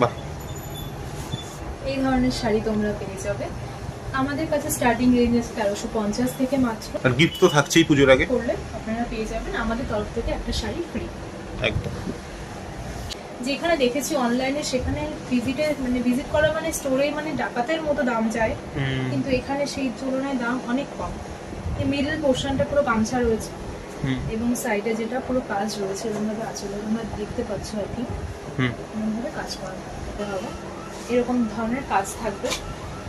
বাহ। এই ধরনের শাড়ি তোমরা পেয়ে যাবে। আমাদের কাছে স্টার্টিং রেঞ্জ আছে তেরোশো পঞ্চাশ থেকে মাত্র। আর গিফট তো থাকছেই পুজোর আগে। করলে আপনারা পেয়ে যাবেন আমাদের তরফ থেকে একটা শাড়ি ফ্রি একদম। যেখানে দেখেছি অনলাইনে সেখানে ভিজিটে মানে ভিজিট করা মানে স্টোরে মানে ডাকাতের মতো দাম যায়। কিন্তু এখানে সেই তুলনায় দাম অনেক কম। এই মিডল পোর্শনটা পুরো গামছা রয়েছে। এবং সাইডে যেটা পুরো কাজ রয়েছে এরকমভাবে আঁচলে তোমরা দেখতে পাচ্ছ আর কি। এরকমভাবে কাজ করা হবে। এরকম ধরনের কাজ থাকবে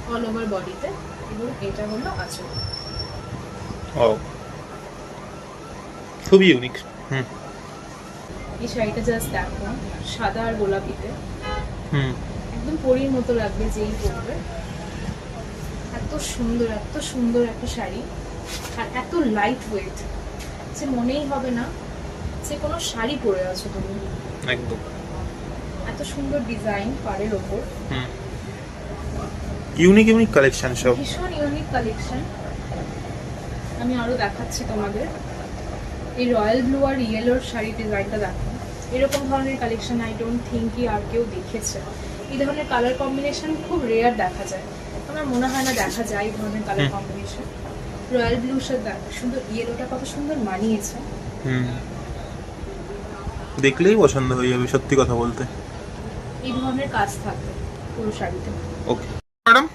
অল ওভার বডিতে এবং এটা হলো আঁচল ও। খুবই ইউনিক হুম। এই শাড়িটা জাস্ট দেখো সাদা আর গোলাপিতে। হুম। একদম পরীর মতো লাগবে যেই পরবে। এত সুন্দর এত সুন্দর একটা শাড়ি। আর এত লাইট ওয়েট যে মনেই হবে না যে কোনো শাড়ি পরে আছো তুমি। একদম। সুন্দর ডিজাইন পাড়ের ওপর। ইউনিক ইউনিক কালেকশন সব। ভীষণ ইউনিক কালেকশন আমি আরও দেখাচ্ছি তোমাদের। এই রয়্যাল ব্লু আর ইয়েলোর শাড়ি ডিজাইনটা দেখো। এরকম ধরনের কালেকশন আই ডোন্ট থিঙ্ক কি আর কেউ দেখেছে। এই ধরনের কালার কম্বিনেশন খুব রেয়ার দেখা যায়। আমার মনে হয় না দেখা যায় এই ধরনের কালার কম্বিনেশন রয়্যাল ব্লুর সাথে দেখো সুন্দর ইয়েলোটা কত সুন্দর মানিয়েছে। হুম। দেখলেই পছন্দ হয়ে যাবে সত্যি কথা বলতে। এই ধরনের কাজ থাকবে পুরো শাড়িতে। ওকে ম্যাডাম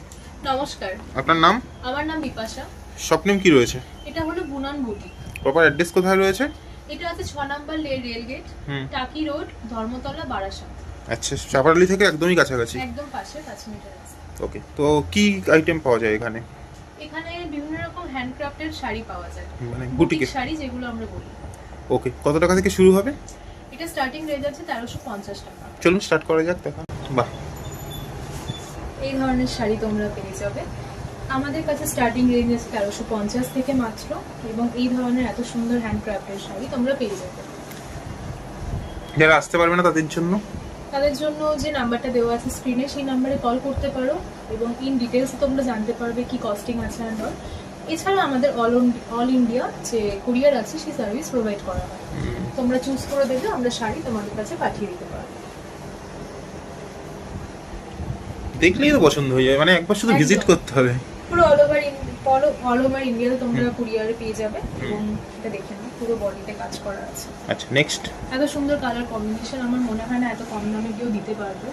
নমস্কার। আপনার নাম? আমার নাম বিপাশা। স্বপ্নেম কি রয়েছে? এটা হলো বুনান বুটিক। প্রপার অ্যাড্রেস কোথায় রয়েছে? এটা আছে ছ number rail gate Taki road Dharmatala Barasat. আচ্ছা চাপারালি থেকে একদমই কাছাকাছি? একদম পাশে পাঁচ মিটার আছে। ওকে তো কি আইটেম পাওয়া যায় এখানে? এখানে বিভিন্ন রকম হ্যান্ডক্রাফটের শাড়ি পাওয়া যায়। মানে বুটিক শাড়ি যেগুলো আমরা বলি। ওকে কত টাকা থেকে শুরু হবে? এটা স্টার্টিং রেঞ্জ আছে তেরোশো পঞ্চাশ টাকা। চলুন স্টার্ট করা যাক দেখা। বাহ। এই ধরনের শাড়ি তোমরা পেয়ে যাবে। আমাদের কাছে স্টার্টিং রেঞ্জ আছে তেরোশো পঞ্চাশ থেকে মাত্র এবং এই ধরনের এত সুন্দর হ্যান্ডক্রাফটের শাড়ি তোমরা পেয়ে যাবে। যারা আসতে পারবে না তাদের জন্য? তাদের জন্য যে নাম্বারটা দেওয়া আছে স্ক্রিনে সেই নাম্বারে কল করতে পারো এবং ইন ডিটেলস তোমরা জানতে পারবে কি কস্টিং আছে আর not। এছাড়া আমাদের অল অল ইন্ডিয়া যে কুরিয়ার আছে সেই সার্ভিস প্রোভাইড করা হয়। তোমরা চুজ করে দেবে আমরা শাড়ি তোমাদের কাছে পাঠিয়ে দিতে পারব। দেখলেই তো পছন্দ হয়ে যাবে মানে একবার শুধু ভিজিট করতে হবে। পুরো অল ওভার অল ওভার ইন্ডিয়াতে তোমরা কুরিয়ারে পেয়ে যাবে এবং এটা দেখে নাও পুরো বডিতে কাজ করা আছে। আচ্ছা নেক্সট এত সুন্দর কালার কম্বিনেশন আমার মনে হয় না এত কম দামে কেউ দিতে পারবে।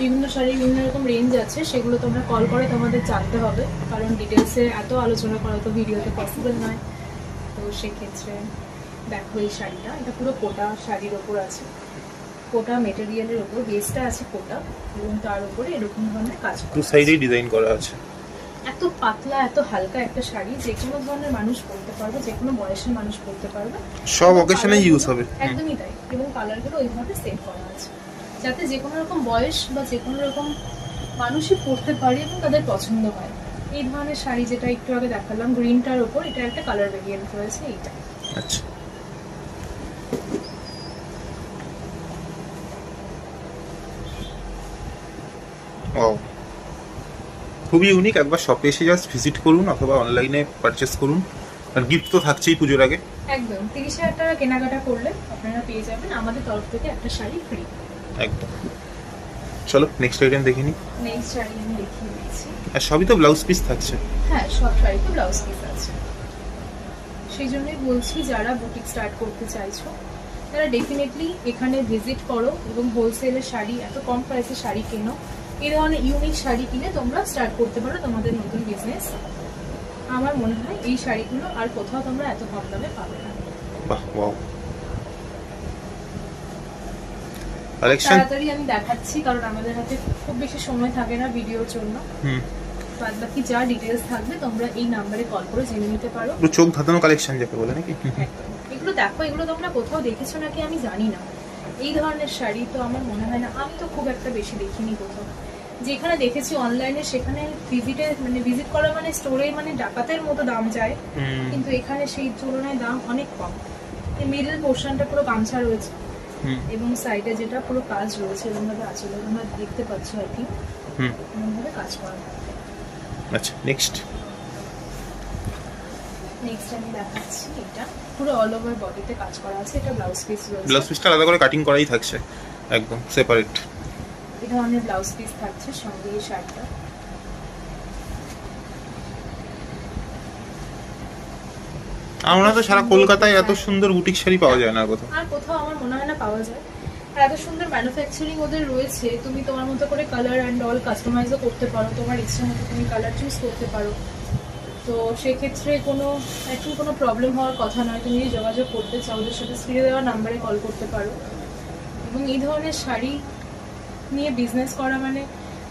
বিভিন্ন শাড়ি বিভিন্ন রকম রেঞ্জ আছে সেগুলো তোমরা কল করে তোমাদের জানতে হবে। কারণ ডিটেলসে এত আলোচনা করা তো ভিডিওতে পসিবল নয়। তো সেক্ষেত্রে দেখো এই শাড়িটা এটা পুরো কোটা শাড়ির ওপর আছে। কোটা মেটেরিয়ালের ওপর বেসটা আছে কোটা এবং তার উপরে এরকম ধরনের কাজ আছে। সাইডেই ডিজাইন করা আছে। এত পাতলা এত হালকা একটা শাড়ি যে কোনো ধরনের মানুষ পরতে পারবে যে কোনো বয়সের মানুষ পরতে পারবে। সব অকেশনে ইউজ হবে। একদমই তাই এবং কালারগুলো ওইভাবে সেট করা আছে। যাতে যে কোনো রকম বয়স বা যে কোনো রকম মানুষই পরতে পারে এবং তাদের পছন্দ হয়। এই ধরনের শাড়ি যেটা একটু আগে দেখালাম গ্রিনটার ওপর এটা একটা কালার ভেরিয়েন্ট রয়েছে এইটা। আচ্ছা। ও খুবই ইউনিক একবার শপে এসে জাস্ট ভিজিট করুন অথবা অনলাইনে পারচেস করুন। আর গিফট তো থাকছেই পুজোর আগে। একদম। তিরিশ হাজার টাকা কেনাকাটা করলে আপনারা পেয়ে যাবেন আমাদের তরফ থেকে একটা শাড়ি ফ্রি একদম। চলো নেক্সট আইটেম দেখে নিই। নেক্সট শাড়ি আমি দেখিয়ে দিচ্ছি। আর সবই তো ব্লাউজ পিস থাকছে। হ্যাঁ সব শাড়িতে ব্লাউজ পিস আছে। সেই জন্যই বলছি যারা বুটিক স্টার্ট করতে চাইছো তারা ডেফিনেটলি এখানে ভিজিট করো এবং হোলসেলের শাড়ি এত কম প্রাইসে শাড়ি কেনো। এই ধরনের ইউনিক শাড়ি কিনে তোমরা স্টার্ট করতে পারো তোমাদের নতুন বিজনেস আমার মনে হয় এই শাড়িগুলো আর কোথাও তোমরা এত কম দামে পাবে না। বাহ ওয়াও কালেকশন তাড়াতাড়ি আমি দেখাচ্ছি কারণ আমাদের হাতে খুব বেশি সময় থাকে না ভিডিওর জন্য। হুম। বাদ বাকি যা ডিটেলস থাকবে তোমরা এই নাম্বারে কল করে জেনে নিতে পারো। পুরো চোখ ধাঁধানো কালেকশন যাকে বলে নাকি? এগুলো দেখো এগুলো তোমরা কোথাও দেখেছ নাকি আমি জানি না। এই ধরনের শাড়ি তো আমার মনে হয় না আমি তো খুব একটা বেশি দেখিনি কোথাও। যেখানে দেখেছি অনলাইনে সেখানে ভিজিটে মানে ভিজিট করা মানে স্টোরে মানে ডাকাতের মতো দাম যায়। কিন্তু এখানে সেই তুলনায় দাম অনেক কম। এই মিডল পোর্শনটা পুরো গামছা রয়েছে। এবং সাইডে যেটা পুরো কাজ রয়েছে এরকমভাবে আছে তোমরা দেখতে পাচ্ছ আর কি। এরকমভাবে কাজ করা। আচ্ছা নেক্সট নেক্সট আমি দেখাচ্ছি এটা। পুরো অল ওভার বডিতে কাজ করা আছে। এটা ব্লাউজ পিস রয়েছে। ব্লাউজ পিসটা আলাদা করে কাটিং করাই থাকছে। একদম সেপারেট এই ধরনের ব্লাউজ পিস থাকছে সঙ্গে এই শার্টটা আমরা তো সারা কলকাতায় এত সুন্দর বুটিক শাড়ি পাওয়া যায় না কোথাও। আর কোথাও আমার মনে হয় না পাওয়া যায়। আর এত সুন্দর ম্যানুফ্যাকচারিং ওদের রয়েছে তুমি তোমার মতো করে কালার অ্যান্ড অল কাস্টমাইজও করতে পারো তোমার ইচ্ছে মতো তুমি কালার চুজ করতে পারো। তো সেক্ষেত্রে কোনো একটু কোনো প্রবলেম হওয়ার কথা নয় তুমি যদি যোগাযোগ করতে চাও ওদের সাথে স্ক্রিনে দেওয়া নাম্বারে কল করতে পারো। এবং এই ধরনের শাড়ি নিয়ে বিজনেস করা মানে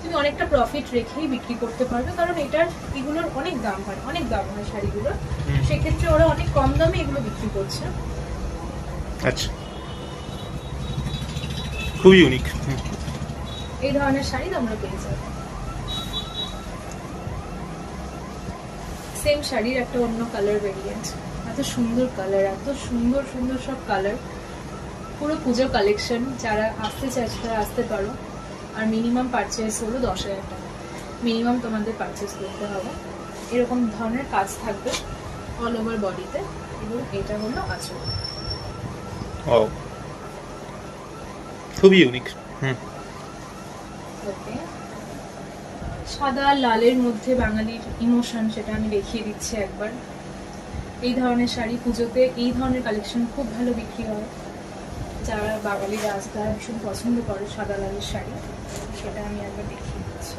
তুমি অনেকটা প্রফিট রেখেই বিক্রি করতে পারবে কারণ এটার এগুলোর অনেক দাম হয় অনেক দাম হয় শাড়িগুলোর হুম। সেক্ষেত্রে ওরা অনেক কম দামে এগুলো বিক্রি করছে। আচ্ছা। খুবই ইউনিক এই ধরনের শাড়ি তোমরা পেয়ে যাবে। সেম শাড়ির একটা অন্য কালার ভেরিয়েন্ট এত সুন্দর কালার এত সুন্দর সুন্দর সব কালার পুরো পুজোর কালেকশন যারা আসতে চাইছে তারা আসতে পারো। আর মিনিমাম পারচেস হলো দশ হাজার টাকা। মিনিমাম তোমাদের পারচেস করতে হবে। এরকম ধরনের কাজ থাকবে অল ওভার বডিতে এবং এটা হলো আচল খুবই ইউনিক হুম। ওকে সাদা লালের মধ্যে বাঙালির ইমোশন সেটা আমি দেখিয়ে দিচ্ছি একবার। এই ধরনের শাড়ি পুজোতে এই ধরনের কালেকশন খুব ভালো বিক্রি হয়। যারা বাঙালিরা আজ তারা ভীষণ পছন্দ করে সাদা লালের শাড়ি সেটা আমি একবার দেখিয়ে দিচ্ছি।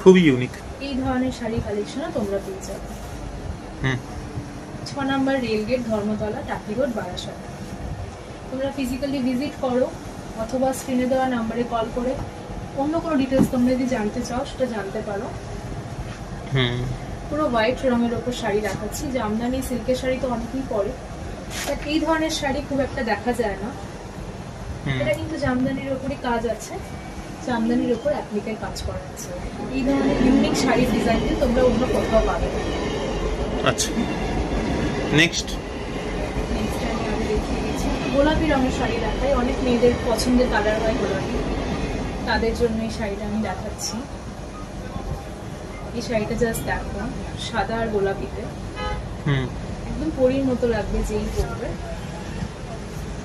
খুবই ইউনিক এই ধরনের শাড়ি কালেকশনও তোমরা পেয়ে যাবে। হুম। ছ number rail gate Dharmatala Taki road Barasat. তোমরা ফিজিক্যালি ভিজিট করো অথবা স্ক্রিনে দেওয়া নাম্বারে কল করে অন্য কোনো ডিটেলস তোমরা যদি জানতে চাও সেটা জানতে পারো। পুরো হোয়াইট রঙের ওপর শাড়ি রাখাচ্ছি জামদানি সিল্কের শাড়ি তো অনেকেই পরে। বাট এই ধরনের শাড়ি খুব একটা দেখা যায় না। এটা কিন্তু জামদানির ওপরই কাজ আছে। জামদানির ওপর অ্যাপ্লিকের কাজ করা আছে। এই ধরনের ইউনিক শাড়ির ডিজাইনটি তোমরা অন্য কোথাও পাবে। আচ্ছা। নেক্সট গোলাপি রঙের শাড়ি দেখাই। অনেক মেয়েদের পছন্দের কালার হয় গোলাপি। তাদের জন্য এই শাড়িটা আমি দেখাচ্ছি। এই শাড়িটা জাস্ট দেখো সাদা আর গোলাপিতে। হুম। একদম পরীর মতো লাগবে যেই পরবে।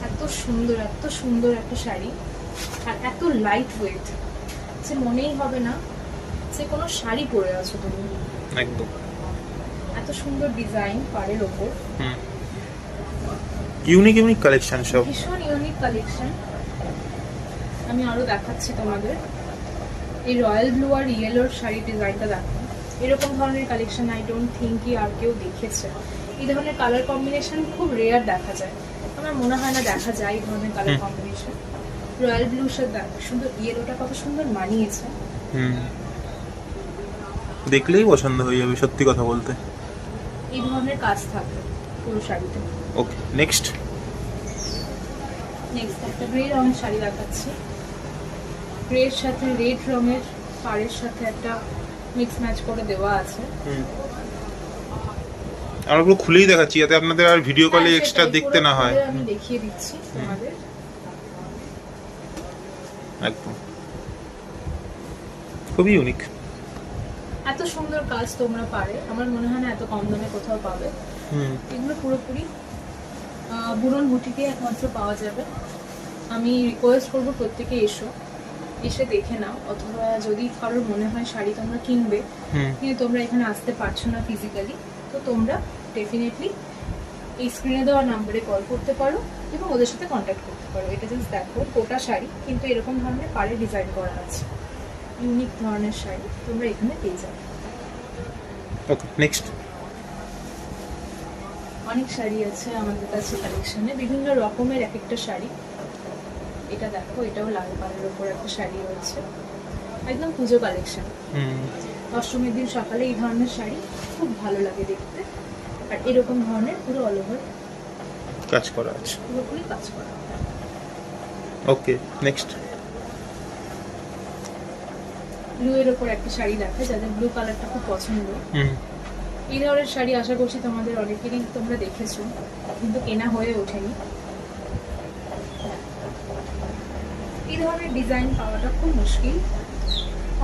এত সুন্দর এত সুন্দর একটা শাড়ি। আর এত লাইট ওয়েট যে মনেই হবে না যে কোনো শাড়ি পরে আছো তুমি। একদম। এত সুন্দর ডিজাইন পাড়ের ওপর। ইউনিক ইউনিক কালেকশন সব। ভীষণ ইউনিক কালেকশন আমি আরও দেখাচ্ছি তোমাদের। এই রয়্যাল ব্লু আর ইয়েলোর শাড়ি ডিজাইনটা দেখো। এরকম ধরনের কালেকশন আই ডোন্ট থিঙ্ক কি আর কেউ দেখেছে। এই ধরনের কালার কম্বিনেশন খুব রেয়ার দেখা যায়। আমার মনে হয় না দেখা যায় এই ধরনের কালার কম্বিনেশন রয়্যাল ব্লুর সাথে দেখো সুন্দর ইয়েলোটা কত সুন্দর মানিয়েছে। হুম। দেখলেই পছন্দ হয়ে যাবে সত্যি কথা বলতে। এই ধরনের কাজ থাকবে পুরো শাড়িতে। ওকে নেক্সট নেক্সট একটা গ্রে রঙের শাড়ি দেখাচ্ছি। গ্রের সাথে রেড রঙের পাড়ের সাথে একটা মিক্স ম্যাচ করে দেওয়া আছে। আমরা পুরো খুলেই দেখাচ্ছি যাতে আপনাদের আর ভিডিও কলে এক্সট্রা দেখতে না হয়। আমি দেখিয়ে দিচ্ছি তোমাদের। একদম। খুবই ইউনিক এত সুন্দর কাজ তোমরা পারে আমার মনে হয় না এত কম দামে কোথাও পাবে। এগুলো পুরোপুরি আহ, বুড়ন বুটিকে একমাত্র পাওয়া যাবে। আমি রিকোয়েস্ট করব প্রত্যেকে এসো এসে দেখে নাও অথবা যদি কারোর মনে হয় শাড়ি তোমরা কিনবে কিন্তু তোমরা এখানে আসতে পারছ না ফিজিক্যালি তো তোমরা ডেফিনেটলি এই স্ক্রিনে দেওয়া নাম্বারে কল করতে পারো এবং ওদের সাথে কন্ট্যাক্ট করতে পারো। এটা জাস্ট দেখো কোটা শাড়ি কিন্তু এরকম ধরনের পাড়ে ডিজাইন করা আছে। ইউনিক ধরনের শাড়ি তোমরা এখানে পেয়ে যাবে। ওকে নেক্সট অনেক শাড়ি আছে আমাদের কাছে কালেকশনে বিভিন্ন রকমের এক একটা শাড়ি। এটা দেখো এটাও লাল পাড়ের ওপর একটা শাড়ি রয়েছে। একদম পুজো কালেকশন অষ্টমীর দিন সকালে এই ধরনের শাড়ি খুব ভালো লাগে দেখতে। আর এরকম ধরনের পুরো অল ওভার কাজ করা আছে। পুরোপুরি কাজ করা। ওকে নেক্সট ব্লু এর ওপর একটা শাড়ি দেখা যাদের ব্লু কালারটা খুব পছন্দ। এই ধরনের শাড়ি আশা করছি তোমাদের অনেকেরই তোমরা দেখেছ কিন্তু কেনা হয়ে ওঠেনি। এই ধরনের ডিজাইন পাওয়াটা খুব মুশকিল।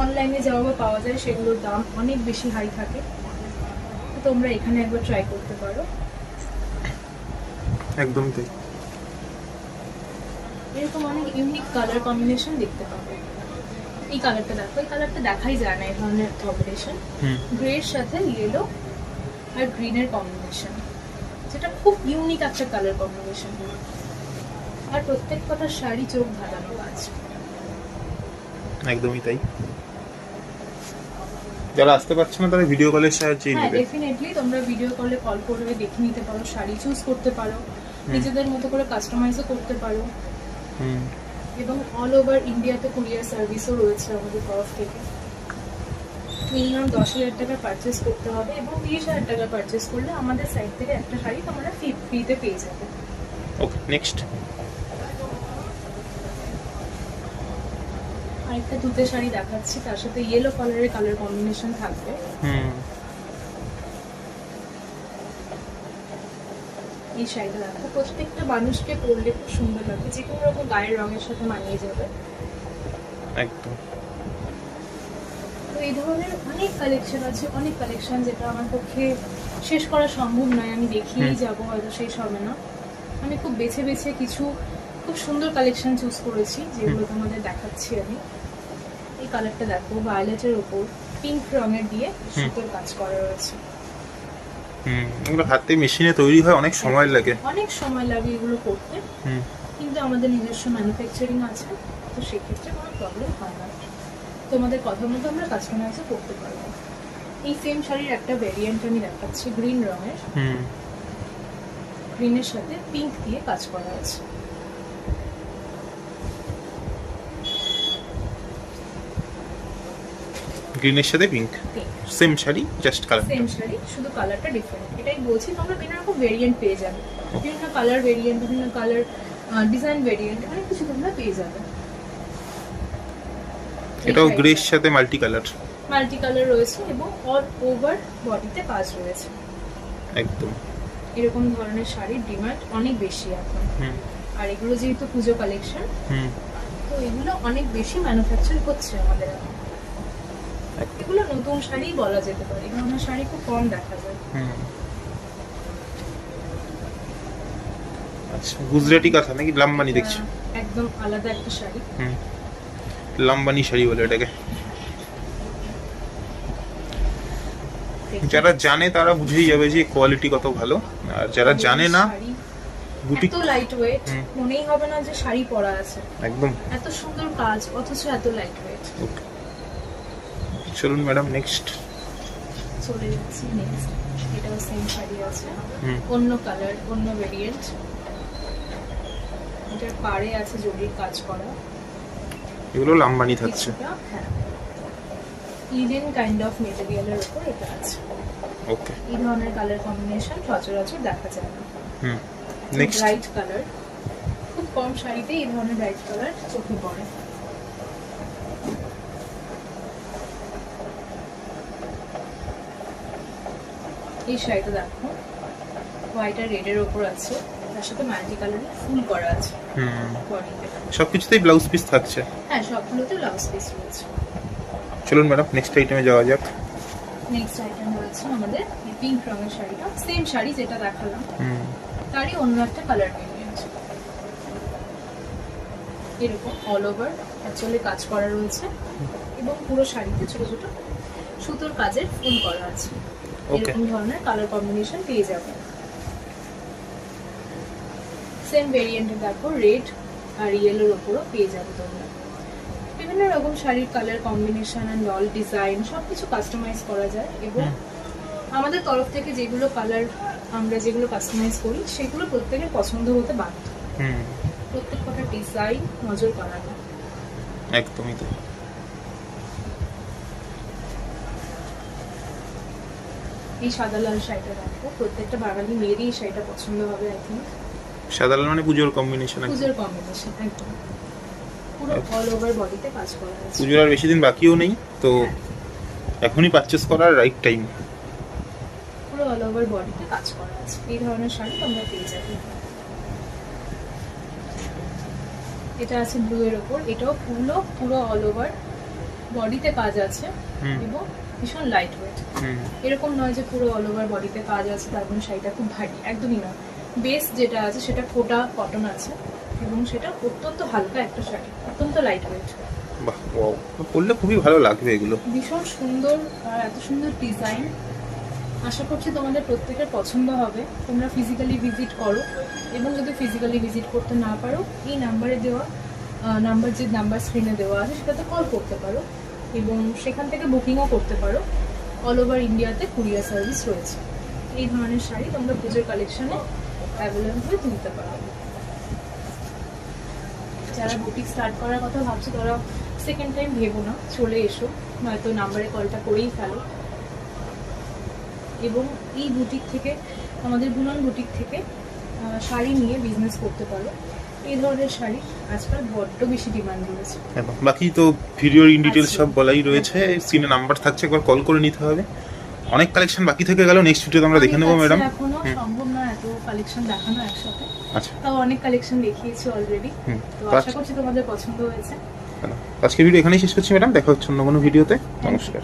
অনলাইনে যাওয়া বা পাওয়া যায় সেগুলোর দাম অনেক বেশি হাই থাকে। তোমরা এখানে একবার ট্রাই করতে পারো। একদম তাই এরকম অনেক ইউনিক কালার কম্বিনেশন দেখতে পাবে। এই কালারটা দেখো এই কালারটা দেখাই যায় না এই ধরনের কম্বিনেশন হুম। গ্রের সাথে ইয়েলো আর গ্রিনের কম্বিনেশন যেটা খুব ইউনিক একটা কালার কম্বিনেশন আর প্রত্যেক কটা শাড়ি চোখ ধাঁধানো কাজ একদমই তাই। যারা আসতে পারছে না তারা ভিডিও কলের সাহায্যেই হ্যাঁ নেবে। ডেফিনেটলি তোমরা ভিডিও কলে কল করবে দেখে নিতে পারো শাড়ি চুজ করতে পারো নিজেদের মতো করে কাস্টমাইজও করতে পারো। হুম। এবং অল ওভার ইন্ডিয়াতে কুরিয়ার সার্ভিসও রয়েছে আমাদের তরফ থেকে। মিনিমাম দশ হাজার টাকা পারচেস করতে হবে এবং তিরিশ হাজার টাকা পারচেস করলে আমাদের সাইড থেকে একটা শাড়ি তোমরা ফ্রি ফ্রিতে পেয়ে যাবে। ওকে নেক্সট আরেকটা তুতে শাড়ি দেখাচ্ছি তার সাথে ইয়েলো কালারের কালার কম্বিনেশন থাকবে। হুম। এই শাড়িটা দেখো প্রত্যেকটা মানুষকে পরলে খুব সুন্দর লাগবে যে কোনো রকম গায়ের রঙের সাথে মানিয়ে যাবে। একদম। তো এই ধরনের অনেক কালেকশন আছে অনেক কালেকশন যেটা আমার পক্ষে শেষ করা সম্ভব নয় আমি দেখিয়েই। যাব হয়তো শেষ হবে না। আমি খুব বেছে বেছে কিছু খুব সুন্দর কালেকশন চুজ করেছি যেগুলো তোমাদের দেখাচ্ছি আমি। কালারটা দেখো ভায়োলেটের উপর পিঙ্ক রঙের দিয়ে সুতোর কাজ করা রয়েছে। হুম এগুলো হাতে মেশিনে তৈরি হয় অনেক সময় লাগে। অনেক সময় লাগে এগুলো করতে। হুম। কিন্তু আমাদের নিজস্ব ম্যানুফ্যাকচারিং আছে তো সেক্ষেত্রে কোনো প্রবলেম হয় না। তোমাদের কথা মতো আমরা কাস্টমাইজও করতে পারব। এই সেম শাড়ির একটা ভেরিয়েন্ট আমি দেখাচ্ছি গ্রিন রঙের। হুম। গ্রিনের সাথে পিঙ্ক দিয়ে কাজ করা আছে। গ্রিনের সাথে pink same sari just colour same sari শুধু কালারটা ডিফারেন্ট এটাই বলছি তোমরা বিভিন্ন রকম ভেরিয়েন্ট পেয়ে যাবে। বিভিন্ন কালার ভেরিয়েন্ট বিভিন্ন কালার ডিজাইন ভেরিয়েন্ট অনেক কিছু তোমরা পেয়ে যাবে। এটাও গ্রের সাথে মাল্টি কালার মাল্টি কালার রয়েছে এবং অল ওভার বডিতে কাজ রয়েছে। একদম। এরকম ধরনের শাড়ির ডিমান্ড অনেক বেশি এখন। হুম। আর এগুলো যেহেতু পুজো কালেকশন হুম। তো এগুলো অনেক বেশি ম্যানুফ্যাকচার হচ্ছে আমাদের এখন। এগুলো নতুন শাড়ি বলা যেতে পারে। এই ধরনের শাড়ি খুব কম দেখা যায়। আচ্ছা গুজরাটি কাঁথা নাকি? লাম্বানি দেখছি। একদম আলাদা একটা শাড়ি। লাম্বানি শাড়ি বলে এটাকে। যারা জানে তারা বুঝেই যাবে যে কোয়ালিটি কত ভালো। আর যারা জানে না বুটিক এত লাইট ওয়েট মনেই হবে না যে শাড়ি পরা আছে। একদম। এত সুন্দর কাজ অথচ এত লাইট ওয়েট ওকে। চলুন ম্যাডাম নেক্সট চলে যাচ্ছি নেক্সট এটাও সেম শাড়ি আছে অন্য কালার অন্য ভেরিয়েন্ট এটার পাড়ে আছে জরির কাজ করা। এগুলো লাম্বানি থাকছে। হ্যাঁ। ইডেন কাইন্ড অফ মেটেরিয়ালের উপর এটা আছে। ওকে এই ধরনের কালার কম্বিনেশন সচরাচর দেখা যায় না। হুম। নেক্সট ব্রাইট কালার খুব কম শাড়িতে এই ধরনের ব্রাইট কালার চোখে পড়ে। এই শাড়িটা দেখো। হোয়াইট আর রেডের ওপর আছে। তার সাথে মাল্টি কালারের ফুল করা আছে। সবকিছুতেই ব্লাউজ পিস থাকছে। হ্যাঁ সবগুলোতে ব্লাউজ পিস রয়েছে। চলুন ম্যাডাম নেক্সট আইটেমে যাওয়া যাক। নেক্সট আইটেম রয়েছে আমাদের পিঙ্ক রঙের শাড়িটা। সেম শাড়ি যেটা দেখালাম। হুম। তারই অন্য একটা কালার ভেরিয়েন্ট এরকম অল ওভার অ্যাকচুয়ালি কাজ করা রয়েছে। এবং পুরো শাড়িতে ছোট ছোট সুতোর কাজের ফুল করা আছে। এরকম ধরনের কালার কম্বিনেশন পেয়ে যাবে। সেম ভেরিয়েন্টে দেখো রেড আর ইয়েলোর ওপরও পেয়ে যাবে তোমরা। বিভিন্ন রকম শাড়ির colour combination and all design সব কিছু কাস্টমাইজ করা যায় এবং আমাদের তরফ থেকে যেগুলো কালার আমরা যেগুলো কাস্টমাইজ করি সেগুলো প্রত্যেকের পছন্দ হতে বাধ্য। প্রত্যেক কটা ডিজাইন নজর কাড়ানো একদমই তাই। এই সাদা লাল শাড়িটা দেখো। প্রত্যেকটা বাঙালি মেয়েরই এই শাড়িটা পছন্দ হবে আই থিঙ্ক সাদা লাল মানে পুজোর কম্বিনেশন পুজোর কম্বিনেশন একদম। পুরো অল ওভার বডিতে কাজ করা আছে। পুজোর আর বেশি দিন বাকিও নেই তো এখনই পারচেস করার রাইট টাইম পুরো অল ওভার বডিতে কাজ করা আছে। এই ধরনের শাড়ি তোমরা পেয়ে যাবে। এটা আছে ব্লু এর ওপর। এটাও পুরো পুরো অল ওভার বডিতে কাজ আছে। এবং ভীষণ লাইট ওয়েট এরকম নয় যে পুরো অল ওভার বডিতে কাজ আছে তার জন্য শাড়িটা খুব ভারী একদমই নয়। বেস যেটা আছে সেটা ফোটা কটন আছে এবং সেটা অত্যন্ত হালকা একটা শাড়ি অত্যন্ত লাইট ওয়েট বাহ ওয়াও পড়লে খুবই ভালো লাগবে এগুলো। ভীষণ সুন্দর আর এত সুন্দর ডিজাইন আশা করছি তোমাদের প্রত্যেকের পছন্দ হবে। তোমরা ফিজিক্যালি ভিজিট করো এবং যদি ফিজিক্যালি ভিজিট করতে না পারো এই নাম্বারে দেওয়া নাম্বার যে নাম্বার স্ক্রিনে দেওয়া আছে সেটাতে কল করতে পারো। এবং সেখান থেকে বুকিংও করতে পারো। অল ওভার ইন্ডিয়াতে কুরিয়ার সার্ভিস রয়েছে। এই ধরনের শাড়ি তোমরা পুজোর কালেকশনে অ্যাভেলেবল হয়ে তুলতে পারো। যারা বুটিক স্টার্ট করার কথা ভাবছ, তারা সেকেন্ড টাইম ভেবো না, চলে এসো। নয়তো নাম্বারে কলটা করেই ফেলো। এবং এই বুটিক থেকে, আমাদের বুনন বুটিক থেকে শাড়ি নিয়ে বিজনেস করতে পারো। এই ধরনের শাড়ি আজকাল বড্ড বেশি ডিমান্ড রয়েছে এবং বাকি তো ভিডিওর ইন ডিটেলস সব বলাই রয়েছে। স্ক্রিনে নাম্বার থাকছে একবার কল করে নিতে হবে। অনেক কালেকশন বাকি থেকে গেল নেক্সট ভিডিওতে আমরা দেখে নেব ম্যাডাম এখনও সম্ভব না এত কালেকশন দেখানো একসাথে। আচ্ছা। তাও অনেক কালেকশন দেখিয়েছি অলরেডি তো আশা করছি তোমাদের পছন্দ হয়েছে। আজকে ভিডিও এখানেই শেষ করছি ম্যাডাম দেখা হচ্ছে অন্য কোনো ভিডিওতে নমস্কার।